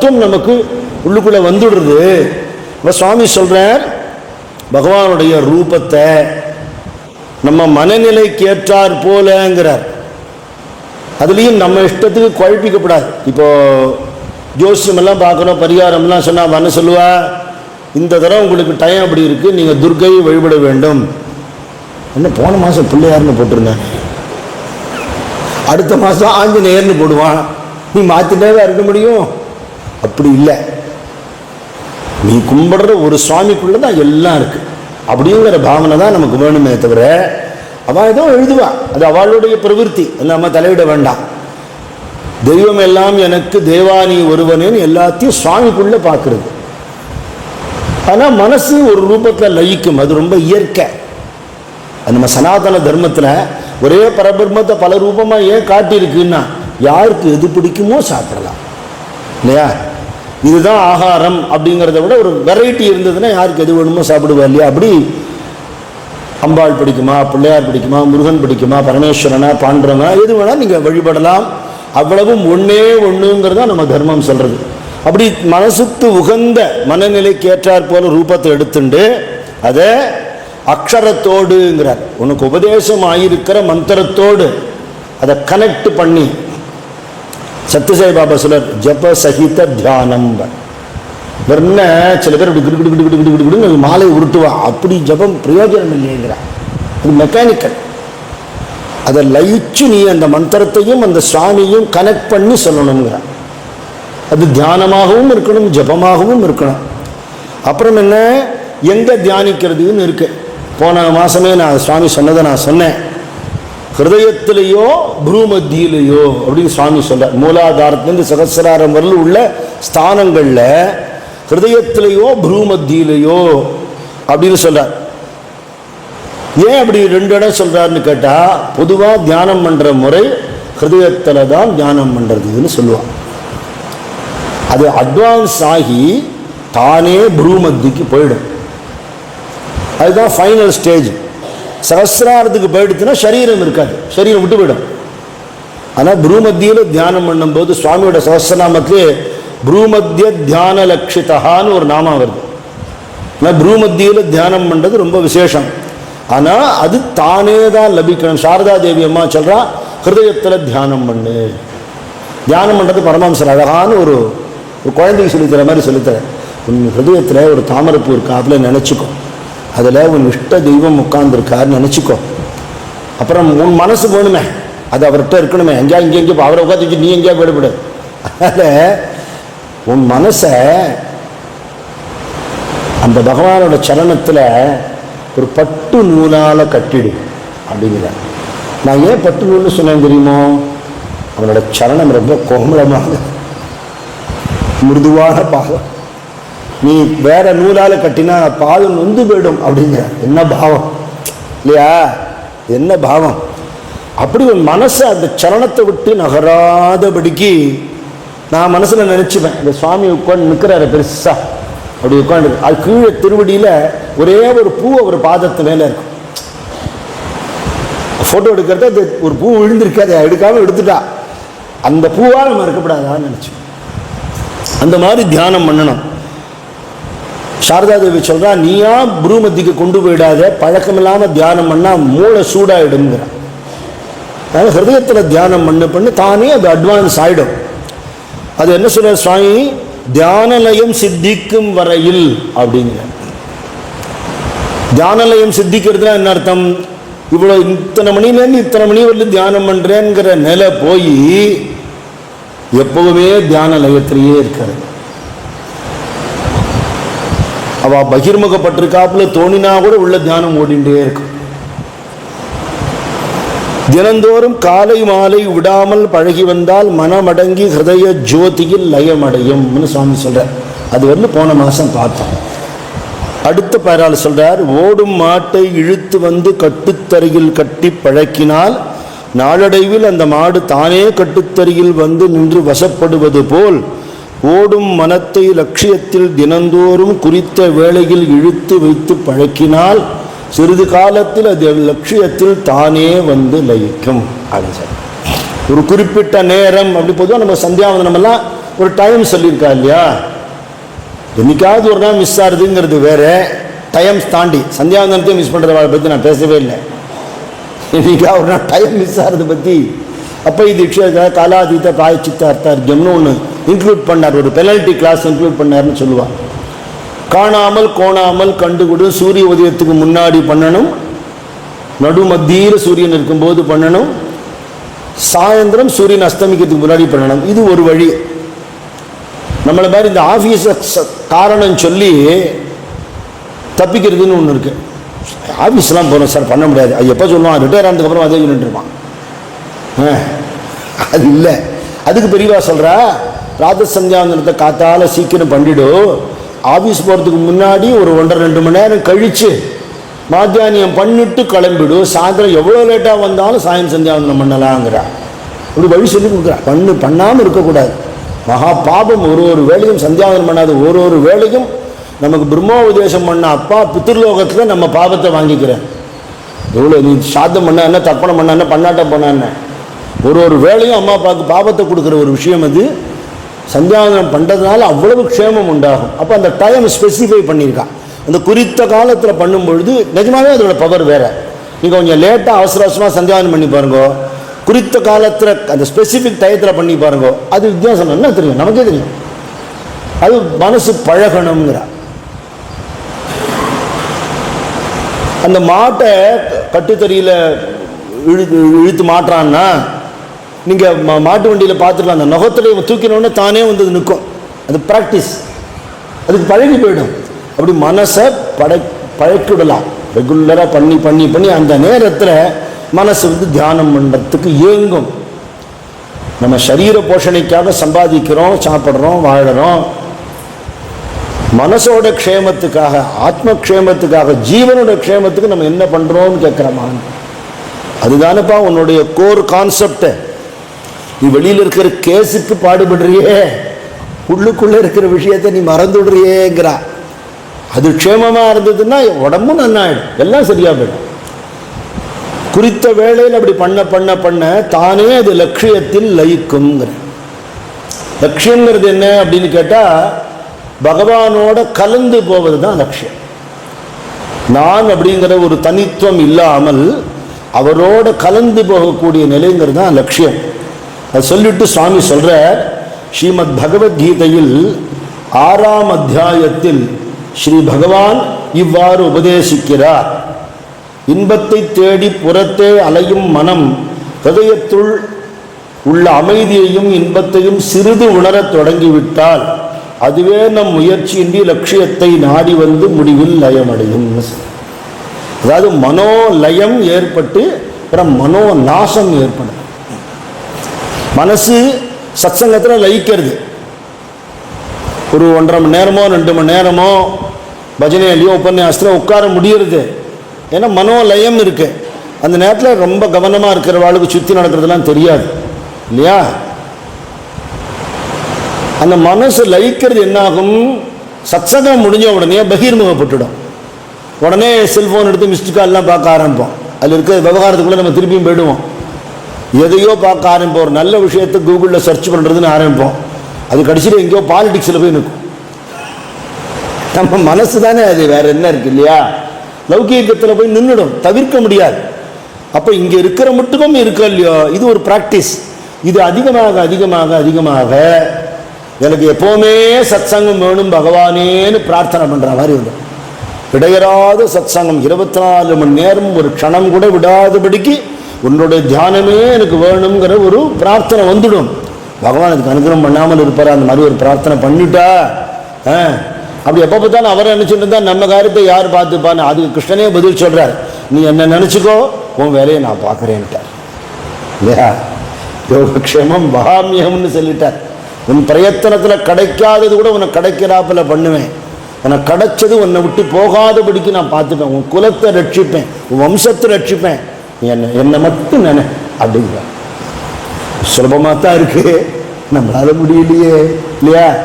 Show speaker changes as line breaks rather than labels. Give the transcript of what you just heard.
தத்துவம் நமக்கு உள்ளுக்குள்ளே வந்துடுறது இப்போ சுவாமி சொல்கிறார் பகவானுடைய ரூபத்தை நம்ம மனநிலைக்கு ஏற்றார் போலங்கிறார். அதுலேயும் நம்ம இஷ்டத்துக்கு குழப்பிக்கப்படாது. இப்போது ஜோசியமெல்லாம் பார்க்கணும் பரிகாரம்லாம் சொன்னால் மன சொல்லுவா இந்த தடவை உங்களுக்கு டைம் அப்படி இருக்குது நீங்கள் துர்க்கையை வழிபட வேண்டும். என்ன போன மாதம் பிள்ளையார்னு போட்டிருந்தேன். அடுத்த மாதம் ஆஞ்சநேயர்னு போடுவான். நீ மாற்றிட்டே இருக்க முடியும்? அப்படி இல்லை. நீ கும்பிடுற ஒரு சுவாமிக்குள்ளே தான் எல்லாம் இருக்குது அப்படிங்கிற பாவனை தான் நமக்கு வேணுமே தவிர அவள் ஏதோ எழுதுவா. அது அவளுடைய பிரவிற்த்தி. நம்ம தலையிட வேண்டாம். தெய்வம் எல்லாம் எனக்கு தேவானி ஒருவனேன்னு எல்லாத்தையும் சுவாமிக்குள்ளே பார்க்கறது. ஆனால் மனசு ஒரு ரூபத்தில் லயிக்கும். அது ரொம்ப இயற்கை. அது நம்ம சனாதன தர்மத்தில் ஒரே பரபிரம்மத்தை பல ரூபமாக ஏன் காட்டியிருக்குன்னா யாருக்கு எது பிடிக்குமோ சாப்பிடலாம். இல்லையா? இதுதான் ஆகாரம் அப்படிங்கிறத விட ஒரு வெரைட்டி இருந்ததுன்னா யாருக்கு எது வேணுமோ சாப்பிடுவா இல்லையா? அப்படி அம்பாள் பிடிக்குமா பிள்ளையார் பிடிக்குமா முருகன் பிடிக்குமா பரமேஸ்வரனா பாண்டவனா எது வேணால் நீங்கள் வழிபடலாம். அவ்வளவும் ஒன்றே ஒன்றுங்கிறதா நம்ம தர்மம் சொல்கிறது அப்படி மனசுக்கு உகந்த மனநிலைக்கு ஏற்றாற் போல ரூபத்தை எடுத்துண்டு அதை அக்ஷரத்தோடுங்கிறார். உனக்கு உபதேசம் ஆகியிருக்கிற மந்திரத்தோடு அதை கனெக்ட் பண்ணி சத்யசாய் பாபா சொல்றார் ஜப சகித தியானம். என்ன சில பேர் அப்படி கிடு கிடு கிடு கிடு கிடு கிடுன்னு மாலை உருட்டுவான். அப்படி ஜபம் பிரயோஜனம் இல்லைங்கிறான் அது மெக்கானிக்கல் அதை லயிச்சு நீ அந்த மந்திரத்தையும் அந்த சுவாமியும் கனெக்ட் பண்ணி சொல்லணுங்கிற. அது தியானமாகவும் இருக்கணும் ஜபமாகவும் இருக்கணும். அப்புறம் என்ன? எங்கே தியானிக்கிறதுன்னு இருக்கு. போன மாதமே நான் சுவாமி சொன்னதை நான் சொன்னேன். ஹிருதயத்திலேயோ புரூமத்தியிலேயோ அப்படின்னு சுவாமி சொல்கிறார் மூலாதாரத்துலேருந்து சகசிராரம் வரல உள்ள ஸ்தானங்களில் ஹிருதயத்திலேயோ புரூமத்தியிலேயோ அப்படின்னு சொல்கிறார் ஏன் அப்படி ரெண்டு இடம் சொல்றாருன்னு கேட்டால் பொதுவாக தியானம் பண்ணுற முறை ஹிருதயத்தில் தான் தியானம் பண்ணுறதுன்னு சொல்லுவான் அது அட்வான்ஸ் ஆகி தானே புரூமத்திக்கு போயிடும். அதுதான் ஃபைனல் ஸ்டேஜ் சகசிராரத்துக்கு போயிடுச்சுன்னா சரீரம் இருக்காது. சரீரம் விட்டு போயிடும் ஆனால் புரூமத்தியில் தியானம் பண்ணும்போது சுவாமியோட சகசிரநாமத்திலே புரூமத்திய தியான லட்சிதான்னு ஒரு நாமம் வருது. ஆனால் புரூமத்தியில் தியானம் பண்ணுறது ரொம்ப விசேஷம். ஆனால் அது தானே தான் லபிக்கணும். சாரதா தேவி அம்மா சொல்கிறா ஹிருதயத்தில் தியானம் பண்ணு. தியானம் பண்ணுறது பரமஹம்சர் அழகான ஒரு ஒரு குழந்தைக்கு சொல்லித்தர மாதிரி சொல்லித்தரேன் உன் ஹிருதயத்தில் ஒரு தாமரைப்பூ இருக்காப்புல நினச்சிக்கும் அதில் உன் இஷ்ட தெய்வம் உட்கார்ந்துருக்காருன்னு நினச்சிக்கோ. அப்புறம் உன் மனசு போகணுமே அது அவர்கிட்ட இருக்கணுமே. எங்கேயா இங்கே எங்கேயோ அவரை உட்காந்து வச்சு நீ எங்கேயா போயிடுபடு அதனால் உன் மனசை அந்த பகவானோட சரணத்தில் ஒரு பட்டு நூலால் கட்டிடு அப்படிங்கிற. நான் ஏன் பட்டு நூல்னு சொன்னேன் தெரியுமோ? அவனோட சரணம் ரொம்ப கோமலமாக மிருதுவான பாகம். நீ வேற நூலால கட்டினா பாதம் நொந்து போயிடும் அப்படிங்கிற என்ன பாவம்? இல்லையா? என்ன பாவம்? அப்படி ஒரு மனசை அந்த சரணத்தை விட்டு நகராதபடிக்கு நான் மனசில் நினச்சிப்பேன். இந்த சுவாமி உட்காந்து நிற்கிறாரு பெருசா. அப்படி உட்காந்து அது கீழே திருவடியில் ஒரே ஒரு பூ ஒரு பாதத்து மேலே இருக்கும். ஃபோட்டோ எடுக்கிறது அது ஒரு பூ விழுந்திருக்கு அதை எடுக்காமல் எடுத்துட்டா. அந்த பூவாக நம்ம இருக்கப்படாதான்னு நினச்சி அந்த மாதிரி தியானம் பண்ணணும். சாரதா தேவி சொல்கிறா நீயா புருமத்திக்கு கொண்டு போயிடாத பழக்கம் இல்லாமல் தியானம் பண்ணால் மூளை சூடாயிடுங்கிற அதனால் ஹிருதயத்தில் தியானம் பண்ணு பண்ணு தானே அது அட்வான்ஸ் ஆகிடும் அது என்ன சொல்கிற சுவாமி? தியானலயம் சித்திக்கும் வரையில் அப்படிங்கிற. தியானலயம் சித்திக்கிறதுனா என்ன அர்த்தம்? இவ்வளோ இத்தனை மணிலேருந்து இத்தனை மணி வரலும் தியானம் பண்ணுறேங்கிற நிலை போய் எப்பவுமே தியான லயத்திலேயே இருக்கிறது. அவள் பகிர்முகப்பட்டிருக்காப்புல தோணினா கூட உள்ள தியானம் ஓடிண்டே இருக்கும். தினந்தோறும் காலை மாலை விடாமல் பழகி வந்தால் மனமடங்கி ஹிருதய ஜோதியில் லயமடையும்னு சுவாமி சொல்றார். அது வந்து போன மாதம் பார்த்தோம். அடுத்த பேரால் சொல்றார் ஓடும் மாட்டை இழுத்து வந்து கட்டுத்தரையில் கட்டி பழக்கினால் நாளடைவில் அந்த மாடு தானே கட்டுத்தறியில் வந்து நின்று வசப்படுவது போல் ஓடும் மனத்தை லட்சியத்தில் தினந்தோறும் குறித்த வேளையில் இழுத்து வைத்து பழக்கினால் சிறிது காலத்தில் அது லட்சியத்தில் தானே வந்து லயிக்கும் அப்படின்னு சொல்லி ஒரு குறிப்பிட்ட நேரம் அப்படி பொதுவாக நம்ம சந்தியாவந்தனமெல்லாம் ஒரு டைம் சொல்லியிருக்கா இல்லையா? என்னைக்காவது ஒரு நாள் மிஸ் ஆகுதுங்கிறது வேற. டைம் தாண்டி சந்தியாவந்தனத்தையும் மிஸ் பண்ணுறத பற்றி நான் பேசவே இல்லை. என்னைக்கா ஒரு நாள் டைம் மிஸ் ஆகிறத பற்றி அப்போ இது இக்ஷ காலாதீத பிராயச்சித்த அர்த்தார்க்கியம்னு ஒன்று இன்க்ளூட் பண்ணார். ஒரு பெனல்ட்டி கிளாஸ் இன்க்ளூட் பண்ணார்னு சொல்லுவாள் காணாமல் கோணாமல் கண்டுகொடு சூரிய உதயத்துக்கு முன்னாடி பண்ணணும். நடு மத்தியில் சூரியன் இருக்கும்போது பண்ணணும். சாயந்தரம் சூரியன் அஸ்தமிக்கிறதுக்கு முன்னாடி பண்ணணும். இது ஒரு வழி. நம்மளை மாதிரி இந்த ஆஃபீஸை காரணம் சொல்லி தப்பிக்கிறதுன்னு ஒன்று இருக்குது ஆஃபீஸ்லாம் போகிறோம் சார் பண்ண முடியாது. அது எப்போ சொல்லுவான்? ரிட்டையர் ஆனதுக்கப்புறம் அதே சொல்லிட்டு இருப்பான். ஆ, அது இல்லை. அதுக்கு பெரியவா சொல்கிறா ராத சந்தியாவந்தனத்தை காத்தால சீக்கிரம் பண்ணிடு. ஆஃபீஸ் போகிறதுக்கு முன்னாடி ஒரு ஒன்றரை ரெண்டு மணி நேரம் கழித்து மாத்தியானியம் பண்ணிட்டு கிளம்பிடு. சாயந்தரம் எவ்வளோ லேட்டாக வந்தாலும் சாயம் சந்தியாவந்தனம் பண்ணலாங்கிறா இப்படி வழி சொல்லி கொடுக்குறா. பண்ணு பண்ணாமல் இருக்கக்கூடாது. மகா பாபம் ஒரு ஒரு வேலையும் சந்தியாவனம் பண்ணாத ஒரு ஒரு வேலையும் நமக்கு பிரம்மோபதேசம் பண்ண அப்பா பித்திருலோகத்தில் நம்ம பாபத்தை வாங்கிக்கிறேன் எவ்வளோ நீ சாத்தம் பண்ண என்ன தர்ப்பணம் பண்ண என்ன பண்ணாட்டம் பண்ண என்ன? ஒரு ஒரு வேலையும் அம்மா அப்பாவுக்கு பாபத்தை கொடுக்குற ஒரு விஷயம் அது. சந்தியாவந்தனம் பண்ணுறதுனால அவ்வளவு க்ஷேமம் உண்டாகும். அப்போ அந்த டைம் ஸ்பெசிஃபை பண்ணியிருக்கான் அந்த குறித்த காலத்தில் பண்ணும் பொழுது நிஜமாவே அதோட பவர் வேறு. நீங்கள் கொஞ்சம் லேட்டாக அவசர அவசரமாக சந்தியாவனம் பண்ணி பாருங்கோ. குறித்த காலத்தில் அந்த ஸ்பெசிஃபிக் டயத்தில் பண்ணி பாருங்கோ. அது வித்தியாசம் என்ன தெரியும்? நமக்கே தெரியும். அது மனசு பழகணுங்கிற அந்த மாட்டை கட்டுத்தறியில் இழுத்து இழுத்து மாட்டுறான்னா நீங்கள் மாட்டு வண்டியில் பார்த்துருக்கலாம் அந்த நுகத்தில் இவன் தூக்கினோடனே தானே வந்து அது நிற்கும். அது ப்ராக்டிஸ் அதுக்கு பழகி போயிடும். அப்படி மனசை படை பழக்கிவிடலாம். ரெகுலராக பண்ணி பண்ணி பண்ணி அந்த நேரத்தில் மனசு வந்து தியானம் பண்ணுறதுக்கு ஏங்கும் நம்ம சரீர போஷணைக்காக சம்பாதிக்கிறோம் சாப்பிட்றோம் வாழறோம். மனசோட க்ஷேமத்துக்காக ஆத்ம க்ஷேமத்துக்காக ஜீவனோட க்ஷேமத்துக்கு நம்ம என்ன பண்ணுறோம்னு கேட்குறோமா அதுதானப்பா உன்னுடைய கோர் கான்செப்டை நீ வெளியில் இருக்கிற கேஸுக்கு பாடுபடுறியே. உள்ளுக்குள்ளே இருக்கிற விஷயத்தை நீ மறந்துடுறியேங்கிறா. அது க்ஷேமமாக இருந்ததுன்னா உடம்பும் நன்னாயிடும். எல்லாம் சரியாக போயிடும். குறித்த வேளையில் அப்படி பண்ண பண்ண பண்ண தானே அது லட்சியத்தில் லயிக்குங்கிற லட்சியங்கிறது என்ன அப்படின்னு கேட்டால் பகவானோட கலந்து போவது தான் லட்சியம். நான் அப்படிங்கிற ஒரு தனித்துவம் இல்லாமல் அவரோட கலந்து போகக்கூடிய நிலைங்கிறது தான் லட்சியம். அது சொல்லிட்டு சுவாமி சொல்கிற ஸ்ரீமத் பகவத்கீதையில் ஆறாம் அத்தியாயத்தில் ஸ்ரீ பகவான் இவ்வாறு உபதேசிக்கிறார். இன்பத்தை தேடி புறத்தே அலையும் மனம் ஹதயத்துள் உள்ள அமைதியையும் இன்பத்தையும் சிறிது உணரத் தொடங்கிவிட்டால் அதுவே நம் முயற்சியின்றி லட்சியத்தை நாடி வந்து முடிவில் லயமடையும். அதாவது மனோலயம் ஏற்பட்டு அப்புறம் மனோ நாசம் ஏற்படும். மனசு சத்சங்கத்தில் லயிக்கிறது. ஒரு ஒன்றரை மணி நேரமோ ரெண்டு மணி நேரமோ பஜனையிலையோ உபன்யாசத்தில் உட்கார முடியறது. ஏன்னா மனோலயம் இருக்கு. அந்த நேரத்தில் ரொம்ப கவனமாக இருக்கிறவாளுக்கு சுற்றி நடக்கிறதுலாம் தெரியாது. இல்லையா? அந்த மனசு லயிக்கிறது என்னாகும்? சத்சங்கம் முடிஞ்ச உடனே பகிர்முகப்பட்டுடும். உடனே செல்ஃபோன் எடுத்து மிஸ்டு கால்லாம் பார்க்க ஆரம்பிப்போம். அதில் இருக்கிற விவகாரத்துக்குள்ளே நம்ம திருப்பியும் போயிடுவோம். எதையோ பார்க்க ஆரம்பிப்போம். ஒரு நல்ல விஷயத்தை கூகுளில் சர்ச் பண்ணுறதுன்னு ஆரம்பிப்போம். அது கடைசியில் எங்கேயோ பாலிடிக்ஸில் போய் நிற்கும். நம்ம மனசு தானே அது வேற என்ன இருக்கு இல்லையா? லௌகீகத்தில் போய் நின்றுடும் தவிர்க்க முடியாது. அப்போ இங்கே இருக்கிற மட்டும் இருக்கோ இல்லையோ இது ஒரு ப்ராக்டிஸ் இது அதிகமாக அதிகமாக அதிகமாக எனக்கு எப்போவுமே சத்சங்கம் வேணும் பகவானேன்னு பிரார்த்தனை பண்ணுற மாதிரி வந்து. இடையறாத சத்சங்கம். இருபத்தி நாலு மணி நேரம் ஒரு க்ஷணம் கூட விடாதபடிக்கு உன்னுடைய தியானமே எனக்கு வேணுங்கிற ஒரு பிரார்த்தனை வந்துடும். பகவான் அதுக்கு அனுகிரகம் பண்ணாமல் இருப்பார்? அந்த மாதிரி ஒரு பிரார்த்தனை பண்ணிட்டா ஆ, அப்படி எப்போ பார்த்தாலும் அவரை நினச்சிட்டு இருந்தால் நம்ம காரியத்தை யார் பார்த்துப்பான்னு அதுக்கு கிருஷ்ணனே பதில் சொல்கிறார் நீ என்ன நினச்சிக்கோ உன் வேலையை நான் பார்க்குறேன்ட்டார். இல்லையா? யோகக்ஷேமம் மகாமியம்னு சொல்லிட்டார். உன் பிரயத்தனத்தில் கிடைக்காதது கூட உனக்கு கிடைக்கிறாப்பில் பண்ணுவேன். உனக்கு கிடைச்சது உன்னை விட்டு போகாதபடிக்கு நான் பார்த்துப்பேன். உன் குலத்தை ரட்சிப்பேன். உன் வம்சத்தை ரட்சிப்பேன். என்ன என்னை மட்டும் நினை அப்படிங்கிற. சுலபமாக தான் இருக்கு. நம்மளால முடியலையே இல்லையா?